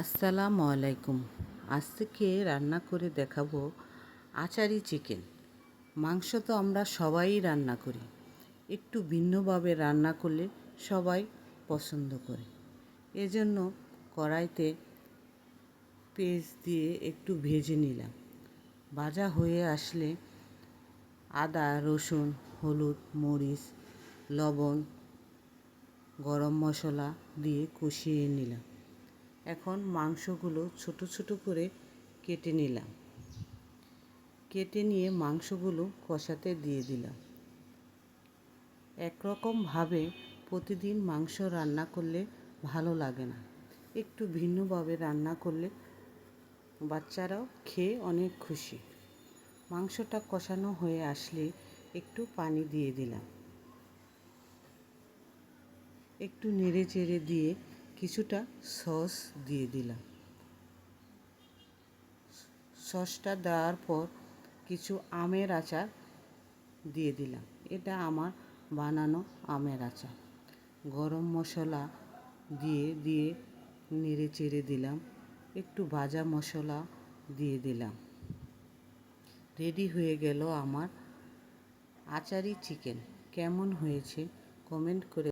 আসসালামু আলাইকুম। আজ থেকে রান্না করে দেখাবো আচারি চিকেন। মাংস তো আমরা সবাই রান্না করি। একটু ভিন্নভাবে রান্না করলে সবাই পছন্দ করে। এজন্য কড়াইতে পেঁয়াজ দিয়ে একটু ভেজে নিলাম। ভাজা হয়ে আসলে আদা, রসুন, হলুদ, মরিচ, লবণ, গরম মশলা দিয়ে কষিয়ে নিলাম। এখন মাংসগুলো ছোট ছোট করে কেটে নিলাম। কেটে নিয়ে মাংসগুলো কষাতে দিয়ে দিলাম। একরকমভাবে প্রতিদিন মাংস রান্না করলে ভালো লাগে না। একটু ভিন্নভাবে রান্না করলে বাচ্চারাও খেয়ে অনেক খুশি। মাংসটা কষানো হয়ে আসলে একটু পানি দিয়ে দিলাম। একটু নেড়ে চেড়ে দিয়ে কিছুটা সস দিয়ে দিলাম। সসটা দেওয়ার পর কিছু আমের আচার দিয়ে দিলাম। এটা আমার বানানো আমের আচার। গরম মশলা দিয়ে দিয়ে নেড়ে চেড়ে দিলাম। একটু ভাজা মশলা দিয়ে দিলাম। রেডি হয়ে গেল আমার আচারি চিকেন। কেমন হয়েছে কমেন্ট করে